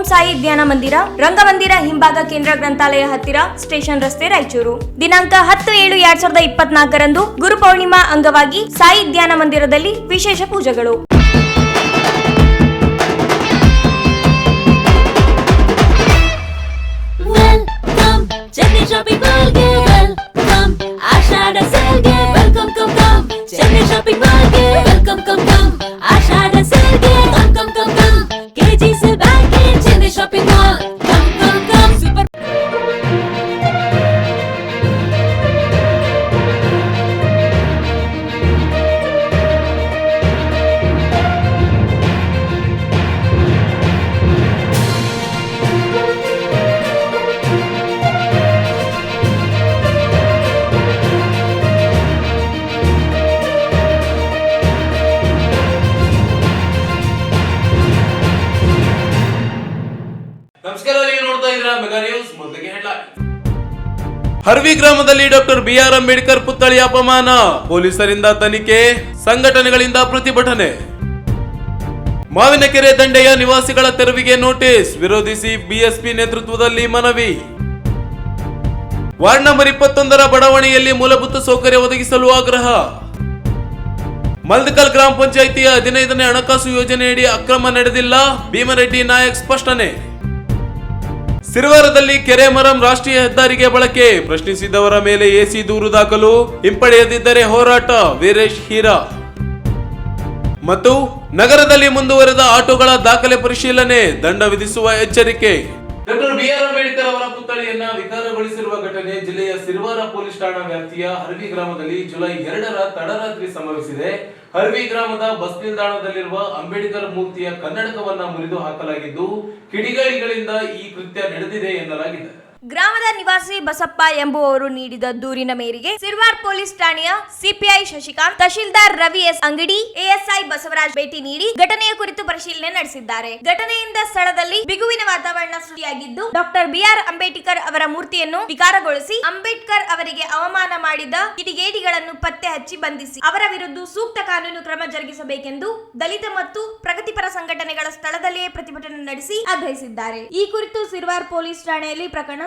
ಓಂ ಸಾಯಿ ಧ್ಯಾನ ಮಂದಿರ, ರಂಗಮಂದಿರ ಹಿಂಭಾಗ ಕೇಂದ್ರ ಗ್ರಂಥಾಲಯ ಹತ್ತಿರ, ಸ್ಟೇಷನ್ ರಸ್ತೆ ರಾಯಚೂರು. ದಿನಾಂಕ ಹತ್ತು ಏಳು ಎರಡ್ ಸಾವಿರದ ಇಪ್ಪತ್ನಾಲ್ಕರಂದು ಗುರು ಪೌರ್ಣಿಮಾ ಅಂಗವಾಗಿ ಸಾಯಿ ಧ್ಯಾನ ಮಂದಿರದಲ್ಲಿ ವಿಶೇಷ ಪೂಜೆಗಳು. ಹರ್ವಿ ಗ್ರಾಮದಲ್ಲಿ ಡಾಕ್ಟರ್ ಬಿಆರ್ ಅಂಬೇಡ್ಕರ್ ಪುತ್ಥಳಿ ಅಪಮಾನ. ಪೊಲೀಸರಿಂದ ತನಿಖೆ, ಸಂಘಟನೆಗಳಿಂದ ಪ್ರತಿಭಟನೆ. ಮಾವಿನಕೆರೆ ದಂಡೆಯ ನಿವಾಸಿಗಳ ತೆರವಿಗೆ ನೋಟಿಸ್, ವಿರೋಧಿಸಿ ಬಿಎಸ್ಪಿ ನೇತೃತ್ವದಲ್ಲಿ ಮನವಿ. ವಾರ್ಡ್ ನಂಬರ್ ಇಪ್ಪತ್ತೊಂದರ ಬಡಾವಣೆಯಲ್ಲಿ ಮೂಲಭೂತ ಸೌಕರ್ಯ ಒದಗಿಸಲು ಆಗ್ರಹ. ಮಲ್ದಕಲ್ ಗ್ರಾಮ ಪಂಚಾಯಿತಿಯ ಹದಿನೈದನೇ ಹಣಕಾಸು ಯೋಜನೆಯಡಿ ಅಕ್ರಮ ನಡೆದಿಲ್ಲ, ಭೀಮರೆಡ್ಡಿ ನಾಯಕ್ ಸ್ಪಷ್ಟನೆ. ಸಿರುವಾರದಲ್ಲಿ ಕೆರೆ ಮರಂ ರಾಷ್ಟ್ರೀಯ ಹೆದ್ದಾರಿಗೆ ಬಳಕೆ. ಪ್ರಶ್ನಿಸಿದವರ ಮೇಲೆ ಎಸಿ ದೂರು ದಾಖಲು. ಹಿಂಪಡೆಯದಿದ್ದರೆ ಹೋರಾಟ, ವೀರೇಶ್ ಹೀರಾ. ಮತ್ತು ನಗರದಲ್ಲಿ ಮುಂದುವರೆದ ಆಟೋಗಳ ದಾಖಲೆ ಪರಿಶೀಲನೆ, ದಂಡ ವಿಧಿಸುವ ಎಚ್ಚರಿಕೆ. ಡಾಕ್ಟರ್ ಬಿಆರ್ ಅಂಬೇಡ್ಕರ್ ಅವರ ಪುತ್ಥಳಿಯನ್ನ ಜಿಲ್ಲೆಯ ಸಿರ್ವಾರ ಪೊಲೀಸ್ ಠಾಣಾ ವ್ಯಾಪ್ತಿಯ ಹರ್ವಿ ಗ್ರಾಮದಲ್ಲಿ ಜುಲೈ ಎರಡರ ತಡರಾತ್ರಿ ಸಂಭವಿಸಿದೆ. ಹರ್ವಿ ಗ್ರಾಮದ ಬಸ್ ನಿಲ್ದಾಣದಲ್ಲಿರುವ ಅಂಬೇಡ್ಕರ್ ಮೂರ್ತಿಯ ಕನ್ನಡಕವನ್ನ ಮುರಿದು ಹಾಕಲಾಗಿದ್ದು ಕಿಡಿಗೇಡಿಗಳಿಂದ ಈ ಕೃತ್ಯ ನಡೆದಿದೆ ಎನ್ನಲಾಗಿದೆ. ಗ್ರಾಮದ ನಿವಾಸಿ ಬಸಪ್ಪ ಎಂಬುವವರು ನೀಡಿದ ದೂರಿನ ಮೇರೆಗೆ ಸಿರ್ವಾರ್ ಪೊಲೀಸ್ ಠಾಣೆಯ CPI Shashikant, tahsildar Ravi S Angadi, ASI Basavaraj ಭೇಟಿ ನೀಡಿ ಘಟನೆಯ ಕುರಿತು ಪರಿಶೀಲನೆ ನಡೆಸಿದ್ದಾರೆ. ಘಟನೆಯಿಂದ ಸ್ಥಳದಲ್ಲಿ ಬಿಗುವಿನ ವಾತಾವರಣ ಸೃಷ್ಟಿಯಾಗಿದ್ದು, ಡಾಕ್ಟರ್ ಬಿಆರ್ ಅಂಬೇಡ್ಕರ್ ಅವರ ಮೂರ್ತಿಯನ್ನು ವಿಕಾರಗೊಳಿಸಿ ಅಂಬೇಡ್ಕರ್ ಅವರಿಗೆ ಅವಮಾನ ಮಾಡಿದ ಕಿಡಿಗೇಡಿಗಳನ್ನು ಪತ್ತೆ ಹಚ್ಚಿ ಬಂಧಿಸಿ, ಅವರ ವಿರುದ್ಧ ಸೂಕ್ತ ಕಾನೂನು ಕ್ರಮ ಜರುಗಿಸಬೇಕೆಂದು ದಲಿತ ಮತ್ತು ಪ್ರಗತಿಪರ ಸಂಘಟನೆಗಳ ಸ್ಥಳದಲ್ಲಿಯೇ ಪ್ರತಿಭಟನೆ ನಡೆಸಿ ಆಗ್ರಹಿಸಿದ್ದಾರೆ. ಈ ಕುರಿತು ಸಿರ್ವಾರ್ ಪೊಲೀಸ್ ಠಾಣೆಯಲ್ಲಿ ಪ್ರಕರಣ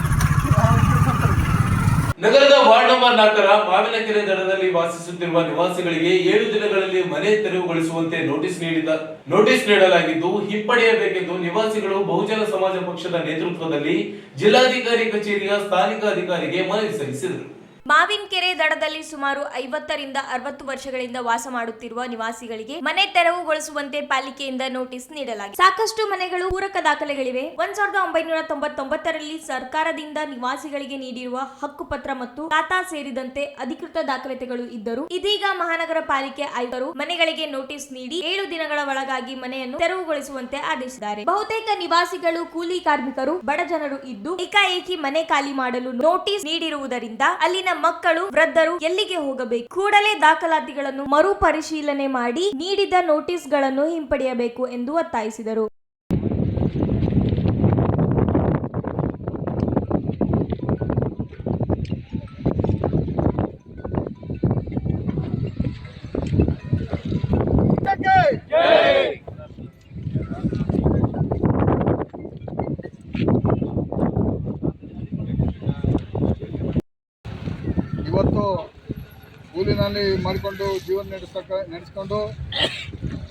ನಗರದ ವಾರ್ಡ್ ನಂಬರ್ ನಾಲ್ಕರ ಮಾವಿನಕೆರೆ ದಡದಲ್ಲಿ ವಾಸಿಸುತ್ತಿರುವ ನಿವಾಸಿಗಳಿಗೆ ಏಳು ದಿನಗಳಲ್ಲಿ ಮನೆ ತೆರವುಗೊಳಿಸುವಂತೆ ನೋಟಿಸ್ ನೀಡಿದ, ನೋಟಿಸ್ ನೀಡಲಾಗಿದ್ದು, ಹಿಂಪಡೆಯಬೇಕೆಂದು ನಿವಾಸಿಗಳು ಬಹುಜನ ಸಮಾಜ ಪಕ್ಷದ ನೇತೃತ್ವದಲ್ಲಿ ಜಿಲ್ಲಾಧಿಕಾರಿ ಕಚೇರಿಯ ಸ್ಥಾನಿಕ ಅಧಿಕಾರಿಗೆ ಮನವಿ ಸಲ್ಲಿಸಿದರು. ಮಾವಿನಕೆರೆ ದಡದಲ್ಲಿ ಸುಮಾರು ಐವತ್ತರಿಂದ ಅರವತ್ತು ವರ್ಷಗಳಿಂದ ವಾಸ ಮಾಡುತ್ತಿರುವ ನಿವಾಸಿಗಳಿಗೆ ಮನೆ ತೆರವುಗೊಳಿಸುವಂತೆ ಪಾಲಿಕೆಯಿಂದ ನೋಟಿಸ್ ನೀಡಲಾಗಿದೆ. ಸಾಕಷ್ಟು ಮನೆಗಳು ಪೂರಕ ದಾಖಲೆಗಳಿವೆ. ಒಂದ್ ಸಾವಿರದ ಒಂಬೈನೂರ ತೊಂಬತ್ತೊಂಬತ್ತರಲ್ಲಿ ಸರ್ಕಾರದಿಂದ ನಿವಾಸಿಗಳಿಗೆ ನೀಡಿರುವ ಹಕ್ಕುಪತ್ರ ಮತ್ತು ಖಾತಾ ಸೇರಿದಂತೆ ಅಧಿಕೃತ ದಾಖಲೆಗಳು ಇದ್ದರು ಇದೀಗ ಮಹಾನಗರ ಪಾಲಿಕೆ ಆಯುಕ್ತರು ಮನೆಗಳಿಗೆ ನೋಟಿಸ್ ನೀಡಿ ಏಳು ದಿನಗಳ ಒಳಗಾಗಿ ಮನೆಯನ್ನು ತೆರವುಗೊಳಿಸುವಂತೆ ಆದೇಶಿಸಿದ್ದಾರೆ. ಬಹುತೇಕ ನಿವಾಸಿಗಳು ಕೂಲಿ ಕಾರ್ಮಿಕರು, ಬಡ ಜನರು ಇದ್ದು ಏಕಾಏಕಿ ಮನೆ ಖಾಲಿ ಮಾಡಲು ನೋಟಿಸ್ ನೀಡಿರುವುದರಿಂದ ಅಲ್ಲಿನ ಮಕ್ಕಳು ವೃದ್ಧರು ಎಲ್ಲಿಗೆ ಹೋಗಬೇಕು? ಕೂಡಲೇ ದಾಖಲಾತಿಗಳನ್ನು ಮರುಪರಿಶೀಲನೆ ಮಾಡಿ ನೀಡಿದ ನೋಟಿಸ್ಗಳನ್ನು ಹಿಂಪಡೆಯಬೇಕು ಎಂದು ಒತ್ತಾಯಿಸಿದರು ಇವತ್ತು ಕೂಲಿನಲ್ಲಿ ಮಾಡಿಕೊಂಡು ಜೀವನ ನಡೆಸ್ತಕ್ಕ ನಡೆಸ್ಕೊಂಡು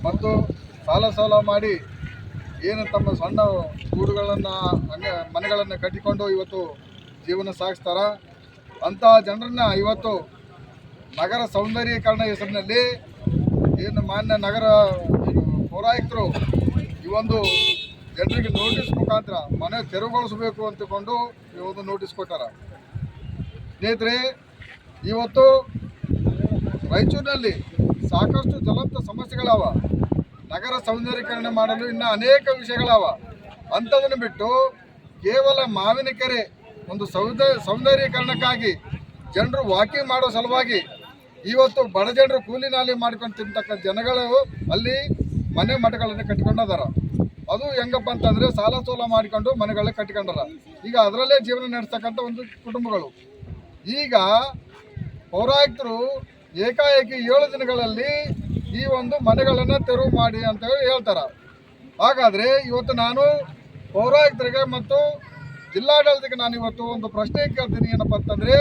ಮತ್ತು ಸಾಲ ಸಾಲ ಮಾಡಿ ಏನು ತಮ್ಮ ಸಣ್ಣ ಊರುಗಳನ್ನು, ಅಂಗ, ಮನೆಗಳನ್ನು ಕಟ್ಟಿಕೊಂಡು ಇವತ್ತು ಜೀವನ ಸಾಗಿಸ್ತಾರ. ಅಂತಹ ಜನರನ್ನ ಇವತ್ತು ನಗರ ಸೌಂದರ್ಯೀಕರಣ ಹೆಸರಿನಲ್ಲಿ ಏನು ಮಾನ್ಯ ನಗರ ಪೌರಾಯುಕ್ತರು ಈ ಒಂದು ಜನರಿಗೆ ನೋಟಿಸ್ ಮುಖಾಂತರ ಮನೆ ತೆರವುಗೊಳಿಸಬೇಕು ಅಂತಕೊಂಡು ಈ ಒಂದು ನೋಟಿಸ್ ಕೊಟ್ಟಾರ. ಸ್ನೇಹಿತರೆ, ಇವತ್ತು ರಾಯಚೂರಿನಲ್ಲಿ ಸಾಕಷ್ಟು ಜ್ವಲಂತ ಸಮಸ್ಯೆಗಳವ. ನಗರ ಸೌಂದರ್ಯೀಕರಣ ಮಾಡಲು ಇನ್ನು ಅನೇಕ ವಿಷಯಗಳವ. ಅಂಥದನ್ನು ಬಿಟ್ಟು ಕೇವಲ ಮಾವಿನ ಕೆರೆ ಒಂದು ಸೌಂದ, ಸೌಂದರ್ಯೀಕರಣಕ್ಕಾಗಿ ಜನರು ವಾಕಿಂಗ್ ಮಾಡೋ ಸಲುವಾಗಿ ಇವತ್ತು ಬಡ ಜನರು ಕೂಲಿ ನಾಲಿ ಮಾಡ್ಕೊಂಡು ತಿಂತಕ್ಕ ಜನಗಳು ಅಲ್ಲಿ ಮನೆ ಮಠಗಳನ್ನು ಕಟ್ಕೊಂಡದಾರ ಅದು ಹೆಂಗಪ್ಪ ಅಂತಂದರೆ ಸಾಲ ಸೋಲ ಮಾಡಿಕೊಂಡು ಮನೆಗಳನ್ನ ಕಟ್ಕೊಂಡಾರ ಈಗ ಅದರಲ್ಲೇ ಜೀವನ ನಡೆಸ್ತಕ್ಕಂಥ ಒಂದು ಕುಟುಂಬಗಳು. ಈಗ ಪೌರಾಯುಕ್ತರು ಏಕಾಏಕಿ ಏಳು ದಿನಗಳಲ್ಲಿ ಈ ಒಂದು ಮನೆಗಳನ್ನು ತೆರವು ಮಾಡಿ ಅಂತ ಹೇಳಿ ಹೇಳ್ತಾರೆ. ಹಾಗಾದರೆ ಇವತ್ತು ನಾನು ಪೌರಾಯುಕ್ತರಿಗೆ ಮತ್ತು ಜಿಲ್ಲಾಡಳಿತಕ್ಕೆ ನಾನು ಇವತ್ತು ಒಂದು ಪ್ರಶ್ನೆ ಕೇಳ್ತೀನಿ ಏನಪ್ಪ ಅಂತಂದರೆ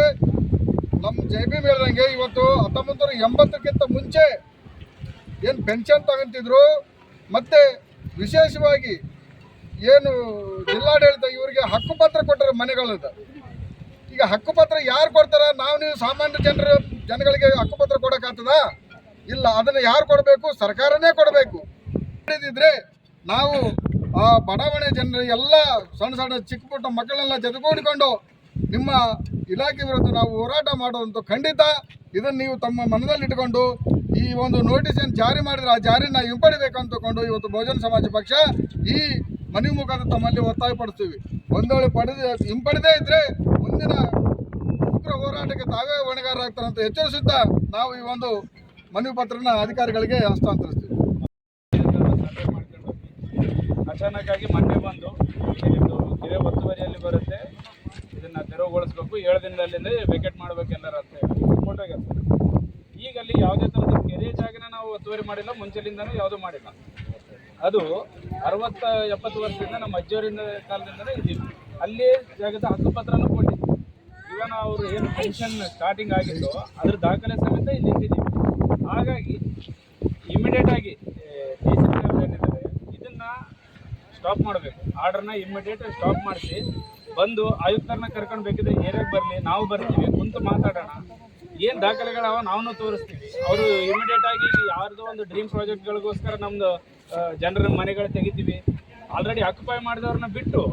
ನಮ್ಮ ಜೆ ಬಿ ಹೇಳ್ದಂಗೆ ಇವತ್ತು ಹತ್ತೊಂಬತ್ತು ನೂರ ಎಂಬತ್ತಕ್ಕಿಂತ ಮುಂಚೆ ಏನು ಪೆನ್ಷನ್ ತಗೊಂತಿದ್ರು, ಮತ್ತು ವಿಶೇಷವಾಗಿ ಏನು ಜಿಲ್ಲಾಡಳಿತ ಇವರಿಗೆ ಹಕ್ಕುಪತ್ರ ಕೊಟ್ಟರು ಮನೆಗಳದ್ದು ಈಗ ಹಕ್ಕುಪತ್ರ ಯಾರು ಕೊಡ್ತಾರ? ನಾವು ನೀವು ಸಾಮಾನ್ಯ ಜನರ ಜನಗಳಿಗೆ ಹಕ್ಕುಪತ್ರ ಕೊಡೋಕ್ಕಾಗ್ತದ? ಇಲ್ಲ, ಅದನ್ನು ಯಾರು ಕೊಡಬೇಕು? ಸರ್ಕಾರನೇ ಕೊಡಬೇಕು. ಇದ್ರೆ ನಾವು ಆ ಬಡಾವಣೆ ಜನರು ಎಲ್ಲ ಸಣ್ಣ ಸಣ್ಣ ಚಿಕ್ಕ ಪುಟ್ಟ ಮಕ್ಕಳನ್ನೆಲ್ಲ ಜೊತೆಗೂಡಿಕೊಂಡು ನಿಮ್ಮ ಇಲಾಖೆ ವಿರುದ್ಧ ನಾವು ಹೋರಾಟ ಮಾಡುವಂಥ ಖಂಡಿತ ಇದನ್ನು ನೀವು ತಮ್ಮ ಮನದಲ್ಲಿಟ್ಟುಕೊಂಡು ಈ ಒಂದು ನೋಟಿಸ್ ಏನು ಜಾರಿ ಮಾಡಿದ್ರೆ ಆ ಜಾರಿನ ಹಿಂಪಡಿಬೇಕಂತ ಅಂತಕೊಂಡು ಇವತ್ತು ಬಹುಜನ ಸಮಾಜ ಪಕ್ಷ ಈ ಮನೆ ಮುಖಾಂತರ ತಮ್ಮಲ್ಲಿ ಒಂದು ವೇಳೆ ಪಡೆದ ಹಿಂಪಡೆದೇ ಇದ್ರೆ ಮುಂದಿನ ಉಗ್ರ ಹೋರಾಟಕ್ಕೆ ತಾವೇ ಹೊಣೆಗಾರರಾಗ್ತಾರಂತ ಎಚ್ಚರಿಸುತ್ತಾ ನಾವು ಈ ಒಂದು ಮನವಿ ಪತ್ರನ ಅಧಿಕಾರಿಗಳಿಗೆ ಹಸ್ತಾಂತರಿಸ್ತೀವಿ. ಅಚಾನಕ್ಕಾಗಿ ಮೊನ್ನೆ ಬಂದು ಇದು ಕೆರೆ ಒತ್ತುವರಿಯಲ್ಲಿ ಬರುತ್ತೆ. ಇದನ್ನ ತೆರವುಗೊಳಿಸ್ಬೇಕು. ಏಳು ದಿನದಲ್ಲಿ ವೆಕೆಟ್ ಮಾಡ್ಬೇಕು ಎಲ್ಲರ ಈಗ ಅಲ್ಲಿ ಯಾವುದೇ ಥರದ ಕೆರೆ ಜಾಗನ ನಾವು ಒತ್ತುವರಿ ಮಾಡಿಲ್ಲ. ಮುಂಚೆಲಿಂದನೂ ಯಾವುದೂ ಮಾಡಿಲ್ಲ. ಅದು ಅರವತ್ತ ಎಪ್ಪತ್ತು ವರ್ಷದಿಂದ ನಮ್ಮ ಅಜ್ಜಿಯವರಿಂದ ಕಾಲದಿಂದಲೇ ಇದ್ದೀವಿ ಅಲ್ಲಿ ಜಾಗದ ಹಕ್ಕುಪತ್ರನೂ ಕೊಟ್ಟಿದ್ವಿ ಇವನ್ ಅವರು ಏನು ಪೆನ್ಷನ್ ಸ್ಟಾರ್ಟಿಂಗ್ ಆಗಿತ್ತು, ಅದ್ರ ದಾಖಲೆ ಸಮೇತ ಇಲ್ಲಿ ನಿಂತಿದ್ದೀವಿ. ಹಾಗಾಗಿ ಇಮಿಡಿಯೇಟ್ ಆಗಿ ಸಿ ಏನಿದ್ದಾರೆ, ಇದನ್ನ ಸ್ಟಾಪ್ ಮಾಡಬೇಕು. ಆರ್ಡರ್ನ ಇಮಿಡಿಯೇಟ್ ಸ್ಟಾಪ್ ಮಾಡಿಸಿ, ಬಂದು ಆಯುಕ್ತರನ್ನ ಕರ್ಕೊಂಡು ಬೇಕಿದ್ರೆ ಏರಿಯಾಗೆ ಬರಲಿ, ನಾವು ಬರ್ತೀವಿ, ಕುಂತು ಮಾತಾಡೋಣ. ಏನು ದಾಖಲೆಗಳವ ನಾವು ತೋರಿಸ್ತೀವಿ. ಅವರು ಇಮಿಡಿಯೇಟ್ ಆಗಿ ಯಾರ್ದೋ ಒಂದು ಡ್ರೀಮ್ ಪ್ರಾಜೆಕ್ಟ್ಗಳಿಗೋಸ್ಕರ ನಮ್ದು ಜನರ ಮನೆಗಳು ತೆಗಿತೀವಿ. ಆಲ್ರೆಡಿ ಆಕ್ಯುಪೈ ಮಾಡಿದವ್ರನ್ನ ಬಿಟ್ಟು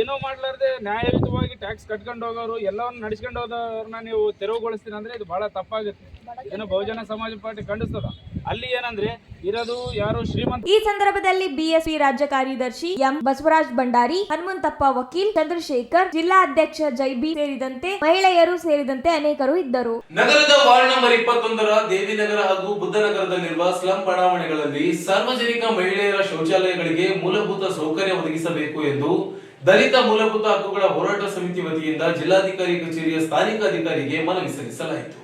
ಏನೋ ಮಾಡ್ಲಾರ್ದೆ ನ್ಯಾಯಯುತವಾಗಿ ಟ್ಯಾಕ್ಸ್ ಕಟ್ಕೊಂಡು ಹೋಗೋರು ಎಲ್ಲವನ್ನು ನಡ್ಸ್ಕೊಂಡು ಹೋದವ್ರನ್ನ ನೀವು ತೆರವುಗೊಳಿಸ್ತೀನಿ ಅಂದ್ರೆ ಇದು ಬಹಳ ತಪ್ಪಾಗುತ್ತೆ. ಇದನ್ನು ಬಹುಜನ ಸಮಾಜ ಪಾರ್ಟಿ ಖಂಡಿಸ್ತದ. ಅಲ್ಲಿ ಏನಂದ್ರೆ ಇರೋದು ಯಾರು ಶ್ರೀಮಂತ ಈ ಸಂದರ್ಭದಲ್ಲಿ ಬಿಎಸ್ಪಿ ರಾಜ್ಯ ಕಾರ್ಯದರ್ಶಿ ಎಂ ಬಸವರಾಜ್ ಭಂಡಾರಿ ಹನುಮಂತಪ್ಪ ವಕೀಲ್ ಚಂದ್ರಶೇಖರ್ ಜಿಲ್ಲಾ ಅಧ್ಯಕ್ಷ ಜೈಬಿ ಸೇರಿದಂತೆ ಮಹಿಳೆಯರು ಸೇರಿದಂತೆ ಅನೇಕರು ಇದ್ದರು. ನಗರದ ವಾರ್ಡ್ ನಂಬರ್ ಇಪ್ಪತ್ತೊಂದರ ದೇವಿನಗರ ಹಾಗೂ ಬುದ್ಧನಗರದಲ್ಲಿರುವ ಸ್ಲಂ ಬಡಾವಣೆಗಳಲ್ಲಿ ಸಾರ್ವಜನಿಕ ಮಹಿಳೆಯರ ಶೌಚಾಲಯಗಳಿಗೆ ಮೂಲಭೂತ ಸೌಕರ್ಯ ಒದಗಿಸಬೇಕು ಎಂದು ದಲಿತ ಮೂಲಭೂತ ಹಕ್ಕುಗಳ ಹೋರಾಟ ಸಮಿತಿ ವತಿಯಿಂದ ಜಿಲ್ಲಾಧಿಕಾರಿ ಕಚೇರಿಯ ಸ್ಥಾನಿಕ ಅಧಿಕಾರಿಗೆ ಮನವಿ ಸಲ್ಲಿಸಲಾಯಿತು.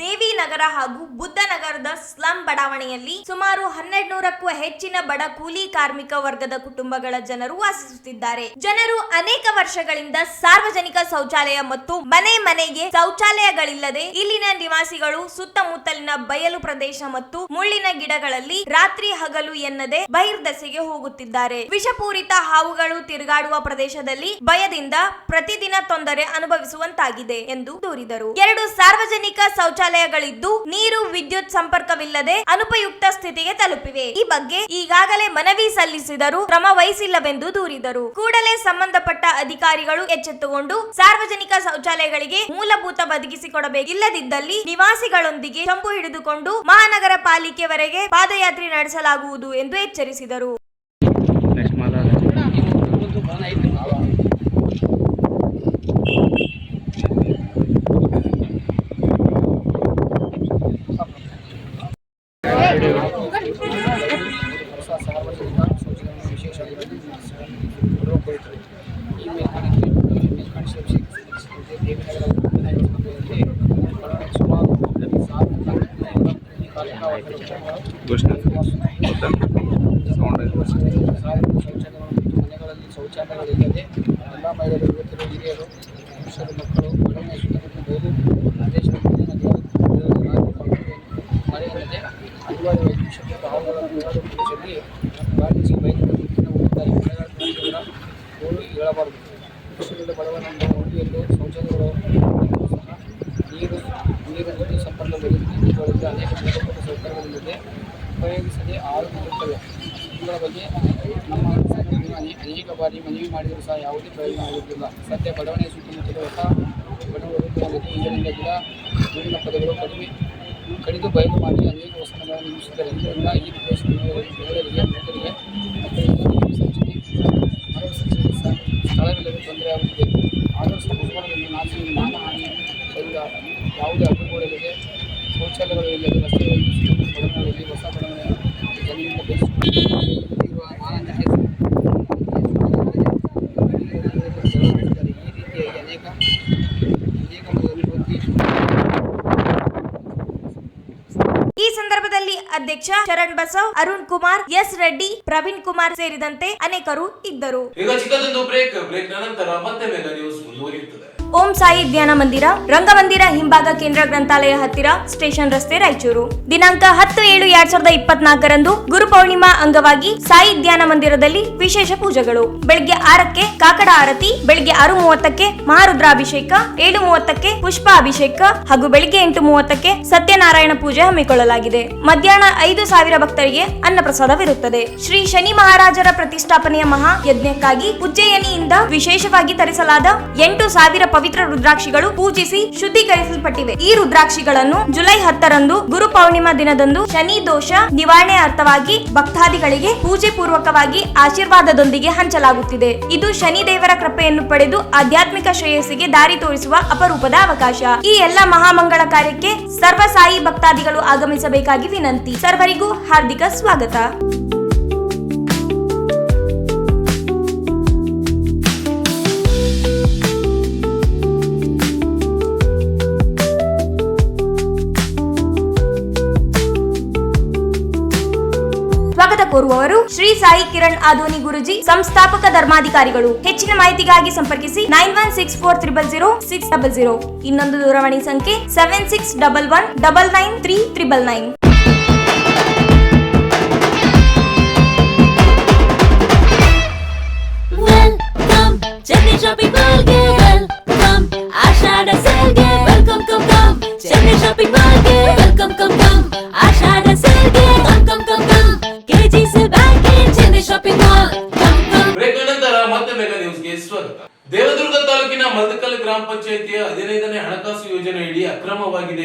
ದೇವಿನಗರ ಹಾಗೂ ಬುದ್ಧನಗರದ ಸ್ಲಂ ಬಡಾವಣೆಯಲ್ಲಿ ಸುಮಾರು ಹನ್ನೆರಡು ನೂರಕ್ಕೂ ಹೆಚ್ಚಿನ ಬಡ ಕೂಲಿ ಕಾರ್ಮಿಕ ವರ್ಗದ ಕುಟುಂಬಗಳ ಜನರು ವಾಸಿಸುತ್ತಿದ್ದಾರೆ. ಜನರು ಅನೇಕ ವರ್ಷಗಳಿಂದ ಸಾರ್ವಜನಿಕ ಶೌಚಾಲಯ ಮತ್ತು ಮನೆ ಮನೆಗೆ ಶೌಚಾಲಯಗಳಿಲ್ಲದೆ ಇಲ್ಲಿನ ನಿವಾಸಿಗಳು ಸುತ್ತಮುತ್ತಲಿನ ಬಯಲು ಪ್ರದೇಶ ಮತ್ತು ಮುಳ್ಳಿನ ಗಿಡಗಳಲ್ಲಿ ರಾತ್ರಿ ಹಗಲು ಎನ್ನದೆ ಬಹಿರ್ದಸೆಗೆ ಹೋಗುತ್ತಿದ್ದಾರೆ. ವಿಷಪೂರಿತ ಹಾವುಗಳು ತಿರುಗಾಡುವ ಪ್ರದೇಶದಲ್ಲಿ ಭಯದಿಂದ ಪ್ರತಿದಿನ ತೊಂದರೆ ಅನುಭವಿಸುವಂತಾಗಿದೆ ಎಂದು ದೂರಿದರು. ಎರಡು ಸಾರ್ವಜನಿಕ ಶೌಚಾಲಯಗಳಿದ್ದು ನೀರು, ವಿದ್ಯುತ್ ಸಂಪರ್ಕವಿಲ್ಲದೆ ಅನುಪಯುಕ್ತ ಸ್ಥಿತಿಗೆ ತಲುಪಿವೆ. ಈ ಬಗ್ಗೆ ಈಗಾಗಲೇ ಮನವಿ ಸಲ್ಲಿಸಿದರೂ ಕ್ರಮ ವಹಿಸಿಲ್ಲವೆಂದು ದೂರಿದರು. ಕೂಡಲೇ ಸಂಬಂಧಪಟ್ಟ ಅಧಿಕಾರಿಗಳು ಎಚ್ಚೆತ್ತುಕೊಂಡು ಸಾರ್ವಜನಿಕ ಶೌಚಾಲಯಗಳಿಗೆ ಮೂಲಭೂತ ಒದಗಿಸಿಕೊಡಬೇಕು. ಇಲ್ಲದಿದ್ದಲ್ಲಿ ನಿವಾಸಿಗಳೊಂದಿಗೆ ಚಂಪು ಹಿಡಿದುಕೊಂಡು ಮಹಾನಗರ ಪಾಲಿಕೆವರೆಗೆ ಪಾದಯಾತ್ರೆ ನಡೆಸಲಾಗುವುದು ಎಂದು ಎಚ್ಚರಿಸಿದರು ಹೊಸ ಸಾರ್ವಜನಿಕ ಶೌಚಾಲಯ ವಿಶೇಷ ಅಭಿವೃದ್ಧಿ ಪೂರ್ವಕವಾಯಿತು ಈ ಮೇಲ್ಕಾಣಿಕೆ ಮೇಲ್ಕಾಣಿಕೆ ವಿಷಯ ದೇವಿನಗರ ಉಪನಗರದಲ್ಲಿ ಸುಮಾರು ಸಾವಿರದ ಈ ಕಾರ್ಮಿಕ ವರ್ಗದ ಕುಟುಂಬಗಳು ಸಾವಿರ ಶೌಚಾಲಯಗಳು ಮತ್ತು ಮನೆಗಳಲ್ಲಿ ಶೌಚಾಲಯಗಳಿಲ್ಲದೆ ಎಲ್ಲ ಮಹಿಳೆಯರು ಯುವತಿಯರು ಹಿರಿಯರು ಪುರುಷರು ಮಕ್ಕಳು ಬಡವಣೆ ಸುತ್ತಮುತ್ತ ಬಯಲು ಪ್ರದೇಶಗಳಲ್ಲಿ ಮಳೆಯಲ್ಲದೆ ಹಲವಾರು ವೈದ್ಯಶಕ್ತಿ ಹಾವುಗಳ ಹೋರಾಟ ಪ್ರದೇಶದಲ್ಲಿ ಬಾಧಿಸಿ ಬಯಲು ಹೋಗುತ್ತಾರೆ ಮಳೆಗಾಲ ಗೋಳು ಹೇಳಬಾರದು ಕೃಷಿಯಿಂದ ಬಡವನಂದ ಉಳಿಯಲು ಶೌಚಾಲಯಗಳು ಸಹ ನೀರು ನೀರು ನದಿ ಸಂಪರ್ಕ ಬೆಳೆಗಳಿಂದ ಅನೇಕ ಮೂಲಭೂತ ಸೌಕರ್ಯಗಳಿಲ್ಲದೆ ಉಪಯೋಗಿಸದೆ ಆಳುತ್ತಿರುತ್ತವೆ ಇವುಗಳ ಬಗ್ಗೆ ನಮ್ಮ ಸರ್ಕಾರಗಳು ಅನೇ- ಬಾರಿ ಮನವಿ ಮಾಡಿದರೂ ಸಹ ಯಾವುದೇ ಪ್ರಯೋಜನ ಆಗುತ್ತಿಲ್ಲ ಸದ್ಯ ಬಡಾವಣೆಯ ಸುತ್ತಮುತ್ತಲು ಹೊಸ ಬಡವರು ಇದರಿಂದ ಗಿಡ ನೀರಿನ ಪದಗಳು ಕಡಿಮೆ, ಕಡಿದು ಬಯಲು ಮಾಡಿ ಅನೇಕ ವಸ್ತುಗಳನ್ನು ನಿರ್ಮಿಸಿದ್ದಾರೆ ಇದರಿಂದ ಈ ಸಂಚನೆ ಸ್ಥಳವಿಲ್ಲ ಶೌಚಾಲಯದ ತೊಂದರೆ ಆಗುತ್ತದೆ. ಆದಷ್ಟು ಮುಸ್ಲಿಮರನ್ನು ಮಾನ ಮಾನಹಾನಿ ಅದರಿಂದ ಯಾವುದೇ ಅಡ್ಡುಗೋಡೆಗಳಿಗೆ ಶೌಚಾಲಯಗಳು ಇಲ್ಲದೆ ರಸ್ತೆಗಳಲ್ಲಿ ಹೊಸ ಬಡಾವಣೆ ಜನರಿಂದ ಬೇಯಿಸಿರುವ ಮಾನಹಾನಿ ಈ ರೀತಿಯಾಗಿ ಅನೇಕ ಅನೇಕ ಅಭಿವೃದ್ಧಿ ಈ ಸಂದರ್ಭದಲ್ಲಿ ಅಧ್ಯಕ್ಷ ಶರಣ್ ಬಸವ್, ಅರುಣ್ ಕುಮಾರ್, ಎಸ್ ರೆಡ್ಡಿ, ಪ್ರವೀಣ್ ಕುಮಾರ್ ಸೇರಿದಂತೆ ಅನೇಕರು ಇದ್ದರು. ಈಗ ಚಿಕ್ಕದೊಂದು ಬ್ರೇಕ್ ಬ್ರೇಕ್ ನಂತರ ಮತ್ತೆ ಮೇಲೆ ಓಂ ಸಾಯಿ ಧ್ಯಾನ ಮಂದಿರ, ರಂಗಮಂದಿರ ಹಿಂಭಾಗ ಕೇಂದ್ರ ಗ್ರಂಥಾಲಯ ಹತ್ತಿರ, ಸ್ಟೇಷನ್ ರಸ್ತೆ ರಾಯಚೂರು. ದಿನಾಂಕ ಹತ್ತು ಏಳು ಎರಡ್ ಸಾವಿರದ ಇಪ್ಪತ್ನಾಲ್ಕರಂದು ಗುರು ಪೌರ್ಣಿಮಾ ಅಂಗವಾಗಿ ಸಾಯಿ ಧ್ಯಾನ ಮಂದಿರದಲ್ಲಿ ವಿಶೇಷ ಪೂಜೆಗಳು. ಬೆಳಗ್ಗೆ ಆರಕ್ಕೆ ಕಾಕಡ ಆರತಿ, ಬೆಳಗ್ಗೆ ಆರು ಮೂವತ್ತಕ್ಕೆ ಮಹಾರುದ್ರಾಭಿಷೇಕ, ಏಳು ಮೂವತ್ತಕ್ಕೆ ಪುಷ್ಪ ಅಭಿಷೇಕ ಹಾಗೂ ಬೆಳಗ್ಗೆ ಎಂಟು ಮೂವತ್ತಕ್ಕೆ ಸತ್ಯನಾರಾಯಣ ಪೂಜೆ ಹಮ್ಮಿಕೊಳ್ಳಲಾಗಿದೆ. ಮಧ್ಯಾಹ್ನ ಐದು ಸಾವಿರ ಭಕ್ತರಿಗೆ ಅನ್ನಪ್ರಸಾದವಿರುತ್ತದೆ. ಶ್ರೀ ಶನಿ ಮಹಾರಾಜರ ಪ್ರತಿಷ್ಠಾಪನೆಯ ಮಹಾ ಯಜ್ಞಕ್ಕಾಗಿ ಉಜ್ಜಯನಿಯಿಂದ ವಿಶೇಷವಾಗಿ ತರಿಸಲಾದ ಎಂಟು ಸಾವಿರ ಪವಿತ್ರ ರುದ್ರಾಕ್ಷಿಗಳು ಪೂಜಿಸಿ ಶುದ್ಧೀಕರಿಸಲ್ಪಟ್ಟಿವೆ. ಈ ರುದ್ರಾಕ್ಷಿಗಳನ್ನು ಜುಲೈ ಹತ್ತರಂದು ಗುರು ಪೌರ್ಣಿಮಾ ದಿನದಂದು ಶನಿ ದೋಷ ನಿವಾರಣೆ ಅರ್ಥವಾಗಿ ಭಕ್ತಾದಿಗಳಿಗೆ ಪೂಜೆ ಪೂರ್ವಕವಾಗಿ ಆಶೀರ್ವಾದದೊಂದಿಗೆ ಹಂಚಲಾಗುತ್ತಿದೆ. ಇದು ಶನಿ ದೇವರ ಕೃಪೆಯನ್ನು ಪಡೆದು ಆಧ್ಯಾತ್ಮಿಕ ಶ್ರೇಯಸ್ಸಿಗೆ ದಾರಿ ತೋರಿಸುವ ಅಪರೂಪದ ಅವಕಾಶ. ಈ ಎಲ್ಲ ಮಹಾಮಂಗಳ ಕಾರ್ಯಕ್ಕೆ ಸರ್ವ ಸಾಯಿ ಭಕ್ತಾದಿಗಳು ಆಗಮಿಸಬೇಕಾಗಿ ವಿನಂತಿ. ಸರ್ವರಿಗೂ ಹಾರ್ದಿಕ ಸ್ವಾಗತ. ಶ್ರೀ ಸಾಯಿ ಕಿರಣ್ ಆದೋನಿ ಗುರುಜಿ, ಸಂಸ್ಥಾಪಕ ಧರ್ಮಾಧಿಕಾರಿಗಳು. ಹೆಚ್ಚಿನ ಮಾಹಿತಿಗಾಗಿ ಸಂಪರ್ಕಿಸಿ nine one six four triple zero six double zero. ಇನ್ನೊಂದು ದೂರವಾಣಿ ಸಂಖ್ಯೆ seven six double one double nine three triple nine.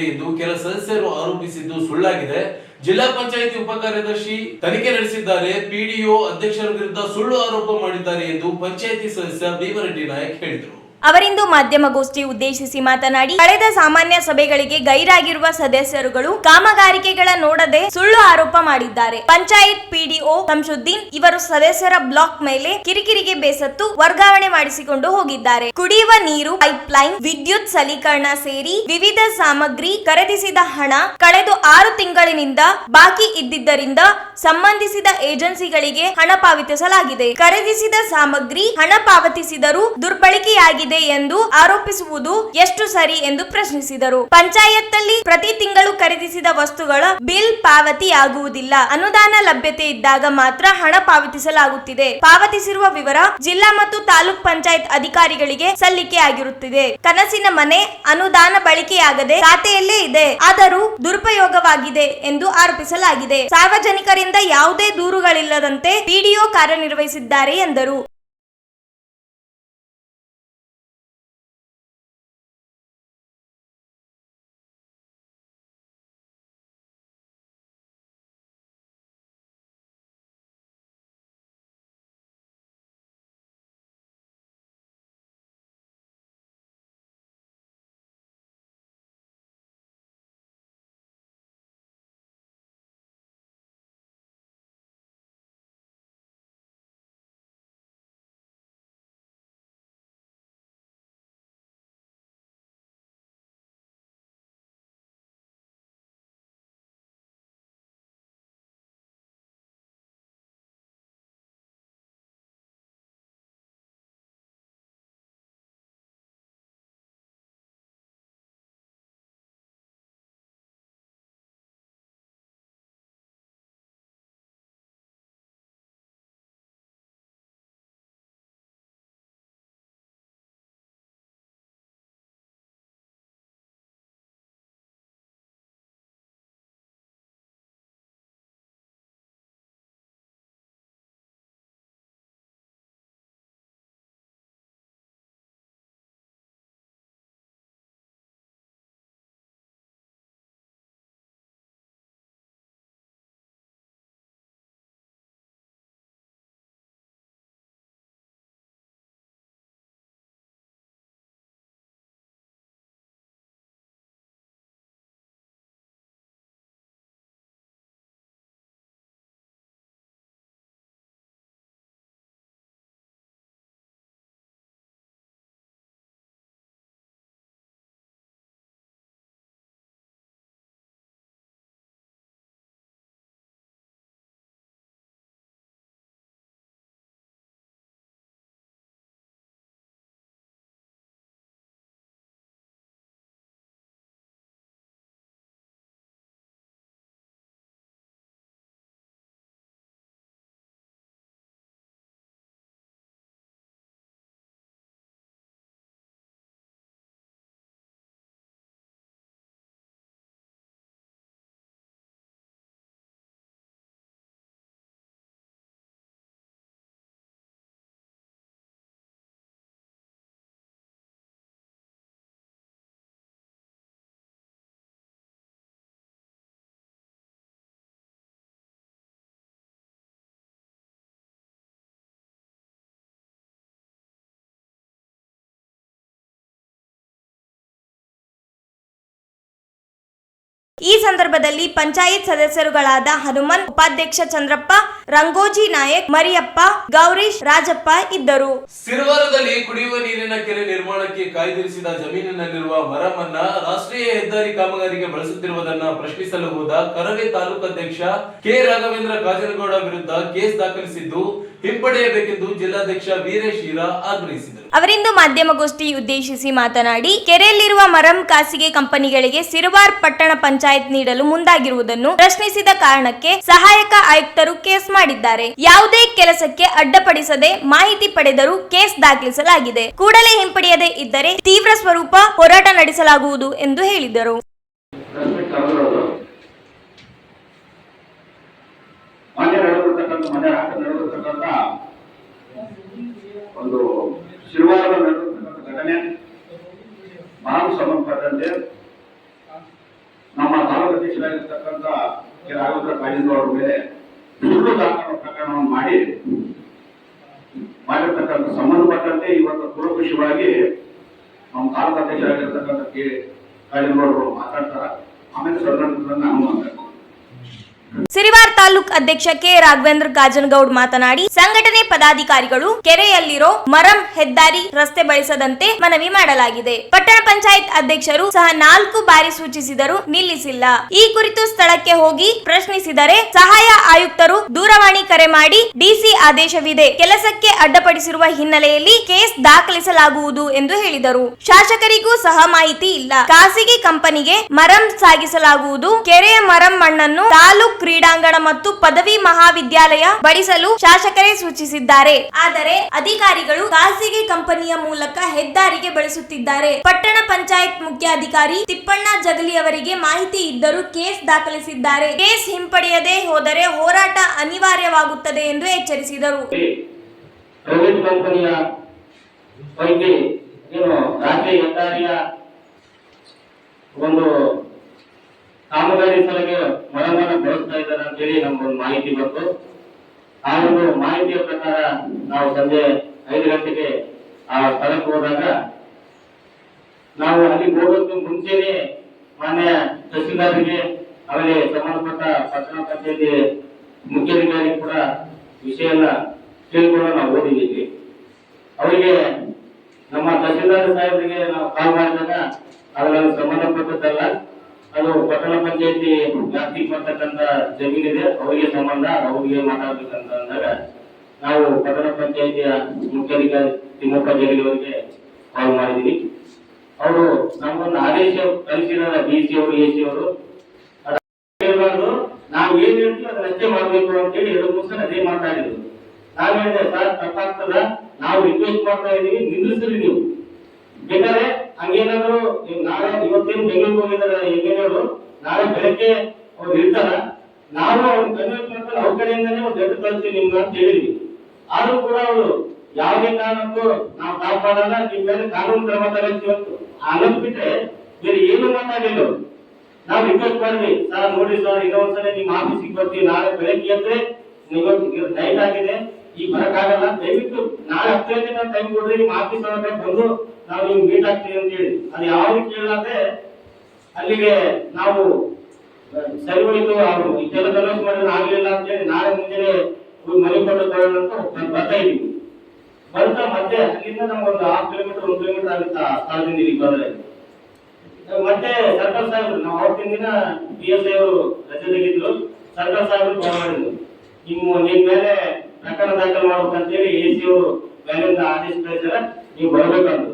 ಅಕ್ರಮವಾಗಿದೆ ಎಂದು ಕೆಲ ಸದಸ್ಯರು ಆರೋಪಿಸಿದ್ದು ಸುಳ್ಳಾಗಿದೆ. ಜಿಲ್ಲಾ ಪಂಚಾಯಿತಿ ಉಪ ಕಾರ್ಯದರ್ಶಿ ತನಿಖೆ ನಡೆಸಿದ್ದಾರೆ. ಪಿಡಿಒ ಅಧ್ಯಕ್ಷರ ವಿರುದ್ಧ ಸುಳ್ಳು ಆರೋಪ ಮಾಡಿದ್ದಾರೆ ಎಂದು ಪಂಚಾಯಿತಿ ಸದಸ್ಯ ಭೀಮರೆಡ್ಡಿ ನಾಯಕ್ ಹೇಳಿದರು. ಅವರಿಂದು ಮಾಧ್ಯಮಗೋಷ್ಠಿ ಉದ್ದೇಶಿಸಿ ಮಾತನಾಡಿ, ಕಳೆದ ಸಾಮಾನ್ಯ ಸಭೆಗಳಿಗೆ ಗೈರಾಗಿರುವ ಸದಸ್ಯರುಗಳು ಕಾಮಗಾರಿಕೆಗಳ ನೋಡದೆ ಸುಳ್ಳು ಆರೋಪ ಮಾಡಿದ್ದಾರೆ. ಪಂಚಾಯತ್ ಪಿಡಿಒ ಶಂಶುದ್ದೀನ್ ಇವರು ಸದಸ್ಯರ ಬ್ಲಾಕ್ ಮೇಲೆ ಕಿರಿಕಿರಿಗೆ ಬೇಸತ್ತು ವರ್ಗಾವಣೆ ಮಾಡಿಸಿಕೊಂಡು ಹೋಗಿದ್ದಾರೆ. ಕುಡಿಯುವ ನೀರು, ಪೈಪ್ಲೈನ್, ವಿದ್ಯುತ್ ಸಲೀಕರಣ ಸೇರಿ ವಿವಿಧ ಸಾಮಗ್ರಿ ಖರೀದಿಸಿದ ಹಣ ಕಳೆದು ಆರು ತಿಂಗಳಿನಿಂದ ಬಾಕಿ ಇದ್ದಿದ್ದರಿಂದ ಸಂಬಂಧಿಸಿದ ಏಜೆನ್ಸಿಗಳಿಗೆ ಹಣ ಪಾವತಿಸಲಾಗಿದೆ. ಖರೀದಿಸಿದ ಸಾಮಗ್ರಿ ಹಣ ಪಾವತಿಸಿದರೂ ದುರ್ಬಳಕೆಯಾಗಿದೆ. ಎಂದು ಆರೋಪಿಸುವುದು ಎಷ್ಟು ಸರಿ ಎಂದು ಪ್ರಶ್ನಿಸಿದರು. ಪಂಚಾಯತ್ನಲ್ಲಿ ಪ್ರತಿ ತಿಂಗಳು ಖರೀದಿಸಿದ ವಸ್ತುಗಳ ಬಿಲ್ ಪಾವತಿಯಾಗುವುದಿಲ್ಲ. ಅನುದಾನ ಲಭ್ಯತೆ ಇದ್ದಾಗ ಮಾತ್ರ ಹಣ ಪಾವತಿಸಲಾಗುತ್ತಿದೆ. ಪಾವತಿಸಿರುವ ವಿವರ ಜಿಲ್ಲಾ ಮತ್ತು ತಾಲೂಕ್ ಪಂಚಾಯತ್ ಅಧಿಕಾರಿಗಳಿಗೆ ಸಲ್ಲಿಕೆ ಆಗಿರುತ್ತಿದೆ. ಕನಸಿನ ಮನೆ ಅನುದಾನ ಬಳಕೆಯಾಗದೆ ಖಾತೆಯಲ್ಲೇ ಇದೆ. ಆದರೂ ದುರುಪಯೋಗವಾಗಿದೆ ಎಂದು ಆರೋಪಿಸಲಾಗಿದೆ. ಸಾರ್ವಜನಿಕರಿಂದ ಯಾವುದೇ ದೂರುಗಳಿಲ್ಲದಂತೆ ಪಿಡಿಒ ಕಾರ್ಯನಿರ್ವಹಿಸಿದ್ದಾರೆ ಎಂದರು. ಈ ಸಂದರ್ಭದಲ್ಲಿ ಪಂಚಾಯತ್ ಸದಸ್ಯರುಗಳಾದ ಹನುಮನ್ ಉಪಾಧ್ಯಕ್ಷ ಚಂದ್ರಪ್ಪ, ರಂಗೋಜಿ ನಾಯಕ್, ಮರಿಯಪ್ಪ, ಗೌರೀಶ್, ರಾಜಪ್ಪ ಇದ್ದರು. ಸಿರವಾರದಲ್ಲಿ ಕುಡಿಯುವ ನೀರಿನ ಕೆರೆ ನಿರ್ಮಾಣಕ್ಕೆ ಕಾಯ್ದಿರಿಸಿದ ಜಮೀನಿನಲ್ಲಿರುವ ಮರಮನ್ನ ರಾಷ್ಟ್ರೀಯ ಹೆದ್ದಾರಿ ಕಾಮಗಾರಿಗೆ ಬಳಸುತ್ತಿರುವುದನ್ನ ಪ್ರಶ್ನಿಸಲು ಹೋದ ಕರವೇ ತಾಲೂಕು ಅಧ್ಯಕ್ಷ ಕೆ ರಾಘವೇಂದ್ರ ಕಾಜನಗೌಡ ವಿರುದ್ಧ ಕೇಸ್ ದಾಖಲಿಸಿದ್ದು ಹಿಂಪಡೆಯಬೇಕೆಂದು ಜಿಲ್ಲಾಧ್ಯಕ್ಷ ವೀರೇಶ್ ಆಗ್ರಹಿಸಿದರು. ಅವರಿಂದು ಮಾಧ್ಯಮಗೋಷ್ಠಿ ಉದ್ದೇಶಿಸಿ ಮಾತನಾಡಿ, ಕೆರೆಯಲ್ಲಿರುವ ಮರಂ ಖಾಸಗಿ ಕಂಪನಿಗಳಿಗೆ ಸಿರುವಾರ್ ಪಟ್ಟಣ ಪಂಚಾಯತ್ ನೀಡಲು ಮುಂದಾಗಿರುವುದನ್ನು ಪ್ರಶ್ನಿಸಿದ ಕಾರಣಕ್ಕೆ ಸಹಾಯಕ ಆಯುಕ್ತರು ಕೇಸ್ ಮಾಡಿದ್ದಾರೆ. ಯಾವುದೇ ಕೆಲಸಕ್ಕೆ ಅಡ್ಡಪಡಿಸದೆ ಮಾಹಿತಿ ಪಡೆದರೂ ಕೇಸ್ ದಾಖಲಿಸಲಾಗಿದೆ. ಕೂಡಲೇ ಹಿಂಪಡೆಯದೇ ಇದ್ದರೆ ತೀವ್ರ ಸ್ವರೂಪ ಹೋರಾಟ ನಡೆಸಲಾಗುವುದು ಎಂದು ಹೇಳಿದರು. ಮೊನ್ನೆ ರಾತ್ರಿ ಒಂದು ಶಿರುವಾರದ ನಡೆದಿರ್ತಕ್ಕಂಥ ಘಟನೆ ಮಹಾನ್ ಸಂಬಂಧಪಟ್ಟಂತೆ ನಮ್ಮ ತಾಲೂಕು ಅಧ್ಯಕ್ಷರಾಗಿರ್ತಕ್ಕಂಥ ಕೆ. ರಾಘವೇಂದ್ರ ಕಾಜಿಂದ್ರ ಅವರ ಮೇಲೆ ಸುಳ್ಳು ದಾಖಲ ಪ್ರಕರಣವನ್ನು ಮಾಡಿ, ಮಾಡಿರ್ತಕ್ಕಂಥ ಸಂಬಂಧಪಟ್ಟಂತೆ ಇವತ್ತು ಕೂಲಂಕುಷವಾಗಿ ನಮ್ಮ ತಾಲೂಕು ಅಧ್ಯಕ್ಷರಾಗಿರ್ತಕ್ಕಂಥ ಕೆ. ಕಾಜಿಂದ್ರ ಅವರು ಮಾತಾಡ್ತಾರ. ಆಮೇಲೆ ಸದನ ನಾನು ಸಿರಿವಾರ್ ತಾಲೂಕ್ ಅಧ್ಯಕ್ಷ ಕೆ ರಾಘವೇಂದ್ರ ಗಾಜನಗೌಡ್ ಮಾತನಾಡಿ, ಸಂಘಟನೆ ಪದಾಧಿಕಾರಿಗಳು ಕೆರೆಯಲ್ಲಿರೋ ಮರಂ ಹೆದ್ದಾರಿ ರಸ್ತೆ ಬಳಸದಂತೆ ಮನವಿ ಮಾಡಲಾಗಿದೆ. ಪಟ್ಟಣ ಪಂಚಾಯತ್ ಅಧ್ಯಕ್ಷರು ಸಹ ನಾಲ್ಕು ಬಾರಿ ಸೂಚಿಸಿದರೂ ನಿಲ್ಲಿಸಿಲ್ಲ. ಈ ಕುರಿತು ಸ್ಥಳಕ್ಕೆ ಹೋಗಿ ಪ್ರಶ್ನಿಸಿದರೆ ಸಹಾಯ ಆಯುಕ್ತರು ದೂರವಾಣಿ ಕರೆ ಮಾಡಿ ಡಿಸಿ ಆದೇಶವಿದೆ. ಕೆಲಸಕ್ಕೆ ಅಡ್ಡಪಡಿಸಿರುವ ಹಿನ್ನೆಲೆಯಲ್ಲಿ ಕೇಸ್ ದಾಖಲಿಸಲಾಗುವುದು ಎಂದು ಹೇಳಿದರು. ಶಾಸಕರಿಗೂ ಸಹ ಮಾಹಿತಿ ಇಲ್ಲ. ಖಾಸಗಿ ಕಂಪನಿಗೆ ಮರಂ ಸಾಗಿಸಲಾಗುವುದು. ಕೆರೆಯ ಮರಂ ಮಣ್ಣನ್ನು ತಾಲೂಕ್ ಕ್ರೀಡಾಂಗಣ ಮತ್ತು ಪದವಿ ಮಹಾವಿದ್ಯಾಲಯ ಬಡಿಸಲು ಶಾಸಕರೇ ಸೂಚಿಸಿದ್ದಾರೆ. ಆದರೆ ಅಧಿಕಾರಿಗಳು ಖಾಸಗಿ ಕಂಪನಿಯ ಮೂಲಕ ಹೆದ್ದಾರಿಗೆ ಬಳಸುತ್ತಿದ್ದಾರೆ. ಪಟ್ಟಣ ಪಂಚಾಯತ್ ಮುಖ್ಯಾಧಿಕಾರಿ ತಿಪ್ಪಣ್ಣ ಜಗಲಿ ಅವರಿಗೆ ಮಾಹಿತಿ ಇದ್ದರೂ ಕೇಸ್ ದಾಖಲಿಸಿದ್ದಾರೆ. ಕೇಸ್ ಹಿಂಪಡೆಯದೆ ಹೋದರೆ ಹೋರಾಟ ಅನಿವಾರ್ಯವಾಗುತ್ತದೆ ಎಂದು ಎಚ್ಚರಿಸಿದರು. ಒಂದು ಕಾಮಗಾರಿ ಸಲಗೆ ಅಂತೇಳಿ ನಮ್ಗೊಂದು ಮಾಹಿತಿ ಬಂತು. ಆ ಒಂದು ಮಾಹಿತಿಯ ಪ್ರಕಾರ ನಾವು ಸಂಜೆ ಐದು ಗಂಟೆಗೆ ಆ ಸ್ಥಳಕ್ಕೆ ಹೋದಾಗ ನಾವು ಅಲ್ಲಿ ಹೋಗೋದಕ್ಕೆ ಮುಂಚೆನೆ ಮಾನ್ಯ ತಹಸೀಲ್ದಾರ್ಗೆ ಆಮೇಲೆ ಸಂಬಂಧಪಟ್ಟ ಪಟ್ಟಣ ಪಂಚಾಯತಿ ಮುಖ್ಯಾಧಿಕಾರಿ ಕೂಡ ವಿಷಯನ ತಿಳ್ಕೊಂಡು ನಾವು ಓದಿದ್ದೀವಿ ಅವರಿಗೆ ನಮ್ಮ ತಹಸೀಲ್ದಾರ್ ಸಾಹೇಬರಿಗೆ ನಾವು ಕಾಲ್ ಮಾಡಿದಾಗ ಅದರಲ್ಲಿ ಸಂಬಂಧಪಟ್ಟದ್ದಲ್ಲ ಅದು ಪಟ್ಟಣ ಪಂಚಾಯತಿ ವ್ಯಾಪ್ತಿಗೆ ಬರ್ತಕ್ಕಂಥ ಜಮೀನಿದೆ, ಅವರಿಗೆ ಸಂಬಂಧ, ಅವರಿಗೆ ಮಾತಾಡ್ಬೇಕಂತ ಅಂದಾಗ ನಾವು ಪಟ್ಟಣ ಪಂಚಾಯತಿಯ ಮುಖ್ಯಾಧಿಕಾರಿ ತಿಮ್ಮಪ್ಪ ಜಗಲಿ ಅವರಿಗೆ ಕಾಲ್ ಮಾಡಿದೀವಿ. ಅವರು ನಮ್ಗೊಂದು ಆದೇಶ ಕಳಿಸಿದಾರೆ ಬಿ ಸಿ ಅವರು ಎ ಸಿ ಅವರು. ನಾವು ಏನ್ ಹೇಳ್ತೀವಿ ಅಷ್ಟೇ ಮಾಡ್ಬೇಕು ಅಂತೇಳಿ ಎರಡು ಮೂರು ಸಲ ಅದೇ ಮಾತಾಡಿದ್ರು ಹೇಳಿದೆ, ಸರ್, ತಪ್ಪಾಗ್ತದ. ನಾವು ರಿಕ್ವೆಸ್ಟ್ ಮಾಡ್ತಾ ಇದೀವಿ. ನಿಲ್ಲಿಸ್ರಿ ನೀವು. ಬೇಕಾದ್ರೆ ಹಂಗೇನಾದ್ರು ನಾಳೆ ಇವತ್ತೇನು ಬೆಂಗಳೂರಿಗೆ ಹೋಗಿದ್ದಾರೆ ಎಂಜಿನಿಯರು, ನಾಳೆ ಬೆಳಗ್ಗೆ ಅವ್ರು ಇರ್ತಾರ, ನಾವು ಅವ್ರ ಕನ್ವಿನ್ಸ್ ಮಾಡ್ತಾರೆ ಅವ್ರ ಕಡೆಯಿಂದಾನೇ ಒಂದು ಲೆಟರ್ ಕಳಿಸ್ತೀವಿ ನಿಮ್ಗೆ ಅಂತ ಹೇಳಿದ್ವಿ ಆದ್ರೂ ಕೂಡ ಅವರು ಯಾವುದೇ ಕಾರಣಕ್ಕೂ ನಾವು ಕಾಪಾಡಲ್ಲ, ನಿಮ್ ಮೇಲೆ ಕಾನೂನು ಕ್ರಮ ತಗೊಳ್ತೀವಿ ಅಂತ ಬಿಟ್ರೆ ಬೇರೆ ಏನು ಮಾತಾಡಿಲ್ಲ. ನಾವು ರಿಕ್ವೆಸ್ಟ್ ಮಾಡಿದ್ವಿ, ಸರ್, ನೋಡಿ ಸರ್, ಇನ್ನೊಂದ್ಸಲ ನಿಮ್ಮ ಆಫೀಸಿಗೆ ಬರ್ತೀವಿ, ನಾಳೆ ಬೆಳಗ್ಗೆ ಅಂದ್ರೆ ಇವತ್ತು ನೈಟ್ ಆಗಿದೆ ಈಗ ಬರಕ್ಕಾಗಲ್ಲ. ದಯವಿಟ್ಟು ನಾಳೆ ಹತ್ತು ಗಂಟೆ ನಾನು ಟೈಮ್ ಕೊಡ್ರಿ ನಿಮ್ಮ ಆಫೀಸ್ ಬಂದು ನಾವು ನಿಮ್ಗೆ ಮೀಟ್ ಆಗ್ತೀವಿ ಅಂತ ಹೇಳಿ ಅದು ಯಾವ್ದು ಕೇಳಾದ್ರೆ ಅಲ್ಲಿಗೆ ನಾವು ಸರಿ ಅವರು ಇಷ್ಟೆಲ್ಲ ಕನ್ವರ್ಸ್ ಮಾಡಿದ್ರೆ, ಆಗ್ಲಿಲ್ಲ ಅಂತ ಹೇಳಿ ನಾಳೆ ಮುಂಜಾನೆ ಮನೆ ಕೊಟ್ಟು ತಗೊಳ್ಳೋಣ ಅಂತ ನಾನು ಬರ್ತಾ ಇದ್ದೀವಿ ಬಂತ ಮತ್ತೆ ಅಲ್ಲಿಂದ ನಮ್ಗೊಂದು ಹಾಫ್ ಕಿಲೋಮೀಟರ್ ಒಂದು ಕಿಲೋಮೀಟರ್ ಆಗುತ್ತಾ ಸ್ಥಳದಿಂದ ಇಲ್ಲಿ ಬಂದ್ರೆ. ಮತ್ತೆ ಸರ್ಕಲ್ ಸಾಹೇಬ್ರು, ನಾವು ಅವತ್ತಿನ ದಿನ ಪಿ ಎಸ್ ಐ ಅವರು ರಜೆದಲ್ಲಿದ್ರು ಸರ್ಕಲ್ ಸಾಹೇಬ್ರು ಫೋನ್ ಮಾಡಿದ್ರು. ನಿಮ್ಮ ನಿಮ್ಮ ಮೇಲೆ ಪ್ರಕರಣ ದಾಖಲು ಮಾಡ್ಬೇಕಂತೇಳಿ ಎ ಸಿ ಅವರು ಮೇಲಿಂದ ಆದೇಶ ಕಳಿಸಿದ್ರೆ ನೀವು ಬರ್ಬೇಕಂತ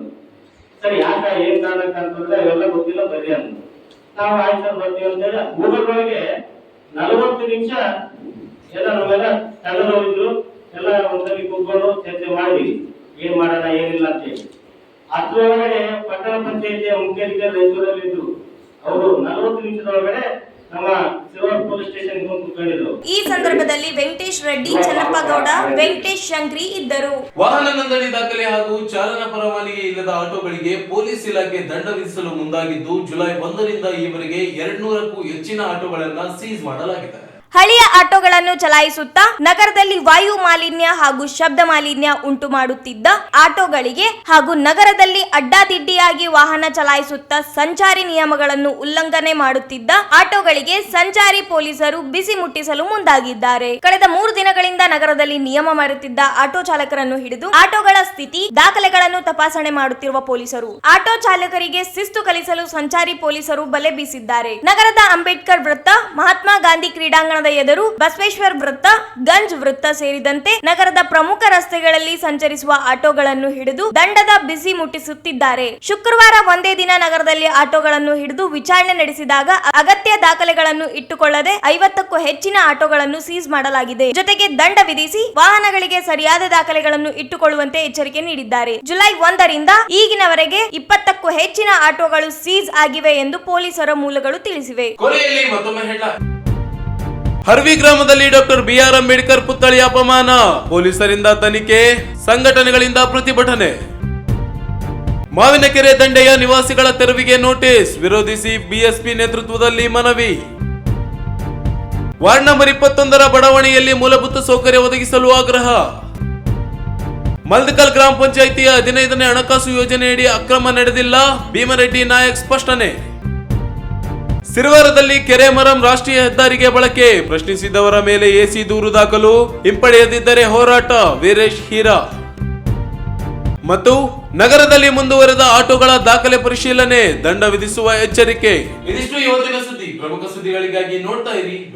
ಸರ್ ಯಾಕ ಏನ್ ಕಾರಣಕ್ಕೆ ಅಂತಂದ್ರೆ ಅವೆಲ್ಲ ಗೊತ್ತಿಲ್ಲ ಬರ್ರಿ ಅಂತ ನಾವು ಆಯ್ತು ಸರ್ ಅಂತ ಅಂತೇಳಿ ಗೂಗಲ್ ಒಳಗೆ ನಲವತ್ತು ನಿಮಿಷ ಎಲ್ಲ ನಾವೆಲ್ಲ ಹೋಗಿದ್ರು ಎಲ್ಲ ಒಂದಲ್ಲಿ ಕೂತ್ಕೊಂಡು ಚರ್ಚೆ ಮಾಡಿ ಏನ್ ಮಾಡೋಣ, ಏನಿಲ್ಲ ಅಂತ ಹೇಳಿ. ಅದ್ರೊಳಗಡೆ ಪಟ್ಟಣ ಪಂಚಾಯತಿಯ ಮುಖ್ಯಾಧಿಕಾರಿ ರೈತರಲ್ಲಿ ಇದ್ರು ಅವರು ನಲವತ್ತು ನಿಮಿಷದೊಳಗಡೆ ನಮ್ಮ ಈ ಸಂದರ್ಭದಲ್ಲಿ ವೆಂಕಟೇಶ್ ರೆಡ್ಡಿ ಚನ್ನಪ್ಪಗೌಡ ವೆಂಕಟೇಶ್ ಶಂಕ್ರಿ ಇದ್ದರು. ವಾಹನ ನೋಂದಣಿ ದಾಖಲೆ ಹಾಗೂ ಚಾಲನಾ ಪರವಾನಗಿ ಇಲ್ಲದ ಆಟೋಗಳಿಗೆ ಪೊಲೀಸ್ ಇಲಾಖೆ ದಂಡ ವಿಧಿಸಲು ಮುಂದಾಗಿದ್ದು ಜುಲೈ ಒಂದರಿಂದ ಈವರೆಗೆ ಎರಡ್ನೂರಕ್ಕೂ ಹೆಚ್ಚಿನ ಆಟೋಗಳನ್ನ ಸೀಸ್ ಮಾಡಲಾಗಿದೆ. ಹಳೆಯ ಆಟೋಗಳನ್ನು ಚಲಾಯಿಸುತ್ತಾ ನಗರದಲ್ಲಿ ವಾಯು ಮಾಲಿನ್ಯ ಹಾಗೂ ಶಬ್ದ ಮಾಲಿನ್ಯ ಉಂಟು ಮಾಡುತ್ತಿದ್ದ ಆಟೋಗಳಿಗೆ ಹಾಗೂ ನಗರದಲ್ಲಿ ಅಡ್ಡಾದಿಡ್ಡಿಯಾಗಿ ವಾಹನ ಚಲಾಯಿಸುತ್ತಾ ಸಂಚಾರಿ ನಿಯಮಗಳನ್ನು ಉಲ್ಲಂಘನೆ ಮಾಡುತ್ತಿದ್ದ ಆಟೋಗಳಿಗೆ ಸಂಚಾರಿ ಪೊಲೀಸರು ಬಿಸಿ ಮುಟ್ಟಿಸಲು ಮುಂದಾಗಿದ್ದಾರೆ. ಕಳೆದ ಮೂರು ದಿನಗಳಿಂದ ನಗರದಲ್ಲಿ ನಿಯಮ ಮರೆತಿದ್ದ ಆಟೋ ಚಾಲಕರನ್ನು ಹಿಡಿದು ಆಟೋಗಳ ಸ್ಥಿತಿ, ದಾಖಲೆಗಳನ್ನು ತಪಾಸಣೆ ಮಾಡುತ್ತಿರುವ ಪೊಲೀಸರು. ಆಟೋ ಚಾಲಕರಿಗೆ ಶಿಸ್ತು ಕಲಿಸಲು ಸಂಚಾರಿ ಪೊಲೀಸರು ಬಲೆ ಬೀಸಿದ್ದಾರೆ. ನಗರದ ಅಂಬೇಡ್ಕರ್ ವೃತ್ತ ಮಹಾತ್ಮ ಗಾಂಧಿ ಕ್ರೀಡಾಂಗಣದ ಎದುರು ಬಸವೇಶ್ವರ್ ವೃತ್ತ, ಗಂಜ್ ವೃತ್ತ ಸೇರಿದಂತೆ ನಗರದ ಪ್ರಮುಖ ರಸ್ತೆಗಳಲ್ಲಿ ಸಂಚರಿಸುವ ಆಟೋಗಳನ್ನು ಹಿಡಿದು ದಂಡದ ಬಿಸಿ ಮುಟ್ಟಿಸುತ್ತಿದ್ದಾರೆ. ಶುಕ್ರವಾರ ಒಂದೇ ದಿನ ನಗರದಲ್ಲಿ ಆಟೋಗಳನ್ನು ಹಿಡಿದು ವಿಚಾರಣೆ ನಡೆಸಿದಾಗ ಅಗತ್ಯ ದಾಖಲೆಗಳನ್ನು ಇಟ್ಟುಕೊಳ್ಳದೆ ಐವತ್ತಕ್ಕೂ ಹೆಚ್ಚಿನ ಆಟೋಗಳನ್ನು ಸೀಸ್ ಮಾಡಲಾಗಿದೆ. ಜೊತೆಗೆ ದಂಡ ವಿಧಿಸಿ ವಾಹನಗಳಿಗೆ ಸರಿಯಾದ ದಾಖಲೆಗಳನ್ನು ಇಟ್ಟುಕೊಳ್ಳುವಂತೆ ಎಚ್ಚರಿಕೆ ನೀಡಿದ್ದಾರೆ. ಜುಲೈ ಒಂದರಿಂದ ಈಗಿನವರೆಗೆ ಇಪ್ಪತ್ತಕ್ಕೂ ಹೆಚ್ಚಿನ ಆಟೋಗಳು ಸೀಸ್ ಆಗಿವೆ ಎಂದು ಪೊಲೀಸರ ಮೂಲಗಳು ತಿಳಿಸಿವೆ. ಹರ್ವಿ ಗ್ರಾಮದಲ್ಲಿ ಡಾಕ್ಟರ್ ಬಿಆರ್ ಅಂಬೇಡ್ಕರ್ ಪುತ್ಥಳಿ ಅಪಮಾನ. ಪೊಲೀಸರಿಂದ ತನಿಖೆ, ಸಂಘಟನೆಗಳಿಂದ ಪ್ರತಿಭಟನೆ. ಮಾವಿನಕೆರೆ ದಂಡೆಯ ನಿವಾಸಿಗಳ ತೆರವಿಗೆ ನೋಟಿಸ್, ವಿರೋಧಿಸಿ ಬಿಎಸ್ಪಿ ನೇತೃತ್ವದಲ್ಲಿ ಮನವಿ. ವಾರ್ಡ್ ನಂಬರ್ ಇಪ್ಪತ್ತೊಂದರ ಬಡಾವಣೆಯಲ್ಲಿ ಮೂಲಭೂತ ಸೌಕರ್ಯ ಒದಗಿಸಲು ಆಗ್ರಹ. ಮಲ್ದಕಲ್ ಗ್ರಾಮ ಪಂಚಾಯಿತಿಯ ಹದಿನೈದನೇ ಹಣಕಾಸು ಯೋಜನೆಯಡಿ ಅಕ್ರಮ ನಡೆದಿಲ್ಲ, ಭೀಮರೆಡ್ಡಿ ನಾಯಕ್ ಸ್ಪಷ್ಟನೆ. ಸಿರಿವಾರದಲ್ಲಿ ಕೆರೆಮರಂ ರಾಷ್ಟ್ರೀಯ ಹೆದ್ದಾರಿಗೆ ಬಳಕೆ. ಪ್ರಶ್ನಿಸಿದವರ ಮೇಲೆ ಎಸಿ ದೂರು ದಾಖಲು. ಹಿಂಪಡೆಯದಿದ್ದರೆ ಹೋರಾಟ, ವೀರೇಶ್ ಹೀರಾ. ಮತ್ತು ನಗರದಲ್ಲಿ ಮುಂದುವರೆದ ಆಟೋಗಳ ದಾಖಲೆ ಪರಿಶೀಲನೆ, ದಂಡ ವಿಧಿಸುವ ಎಚ್ಚರಿಕೆ. ಇದಿಷ್ಟು ಇವತ್ತಿನ ಸುದ್ದಿ. ಪ್ರಮುಖ ಸುದ್ದಿಗಳಿಗಾಗಿ ನೋಡ್ತಾ ಇರಿ.